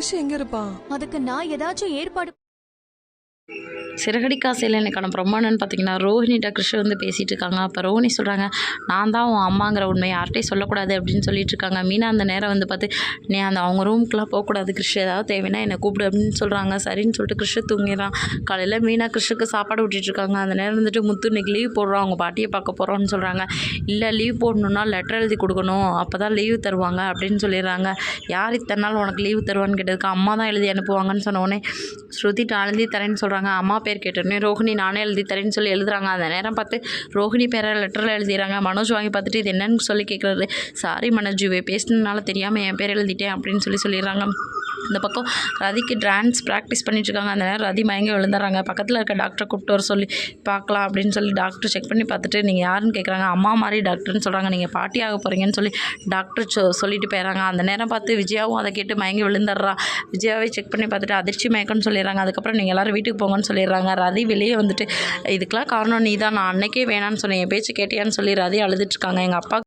மனுஷன் எங்க இருப்பான்? அதுக்கு நான் ஏதாச்சும் ஏற்பாடு சிறகடி சேலை எனக்கான பிரமாணம்னு பார்த்தீங்கன்னா ரோஹினிட்ட கிருஷ் வந்து பேசிகிட்டு இருக்காங்க அப்போ ரோஹினி சொல்கிறாங்க நான் தான் உன் அம்மாங்கிற உண்மை. யார்கிட்டையும் சொல்லக்கூடாது அப்படின்னு சொல்லிட்டு இருக்காங்க. மீனா அந்த நேரம் வந்து பார்த்து நீ அந்த அவங்க ரூமுக்குலாம் போகக்கூடாது. கிருஷ் ஏதாவது தேவைன்னா என்னை கூப்பிடு அப்படின்னு சொல்கிறாங்க சரின்னு சொல்லிட்டு கிருஷ்ண தூங்கிடுறான். காலையில் மீனா கிருஷ்ணுக்கு சாப்பாடு விட்டுட்டு இருக்காங்க. அந்த நேரம் வந்துட்டு முத்து இன்னைக்கு லீவ் போடுறோம். அவங்க பாட்டியை பார்க்க போகிறோம்னு சொல்கிறாங்க இல்லை லீவ் போடணுன்னா லெட்டர் எழுதி கொடுக்கணும். அப்போ தான் லீவ் தருவாங்க அப்படின்னு சொல்லிடுறாங்க. யார் இத்தனை நாள் உனக்கு லீவ் தருவான்னு கேட்டதுக்கு அம்மா தான் எழுதி அனுப்புவாங்கன்னு சொன்ன உடனே ஸ்ருதி நான் எழுதி தரேன்னு சொல்கிறாங்க அம்மா பேர் கேட்டோடனே ரோஹிணி நானே எழுதி தரேன்னு சொல்லி எழுதுறாங்க. அந்த நேரம் பார்த்து ரோஹிணி பேரை லெட்டரில் எழுதிடுறாங்க மனோஜ் வாங்கி பார்த்துட்டு இது என்னன்னு சொல்லி கேட்குறாரு சாரி மனோஜ் இவை பேசினதுனால தெரியாமல் என் பேர் எழுதிட்டேன் அப்படின்னு சொல்லி சொல்லிடுறாங்க. இந்த பக்கம் ரதிக்கு டான்ஸ் ப்ராக்டிஸ் பண்ணிட்டுருக்காங்க. அந்த நேரம் ரதி மயங்க விழுந்துடுறாங்க. பக்கத்தில் இருக்க டாக்டரை கூப்பிட்டு வர சொல்லி பார்க்கலாம் அப்படின்னு சொல்லி டாக்டர் செக் பண்ணி பார்த்துட்டு நீங்கள் யாருன்னு கேட்குறாங்க அம்மா மாதிரி டாக்டர்னு சொல்கிறாங்க நீங்கள் பாட்டி ஆக போகிறீங்கன்னு சொல்லி டாக்டர் சொ சொல்லிட்டு போயிடறாங்க அந்த நேரம் பார்த்து விஜயாவும் அதை கேட்டு மயங்கி விழுந்துடுறா. விஜயாவை செக் பண்ணி பார்த்துட்டு அதிர்ச்சி மயக்கம்னு சொல்லிடுறாங்க. அதுக்கப்புறம் நீங்கள் எல்லோரும் வீட்டுக்கு போங்கன்னு சொல்லிடுறாங்க. ரதி வெளியே வந்துட்டு இதுக்கெல்லாம் காரணம் நீ தான் நான் அன்னைக்கே வேணான்னு சொன்னேன். என் பேச்சு கேட்டியான்னு சொல்லி ரதி அழுதுட்டுருக்காங்க எங்கள் அப்பா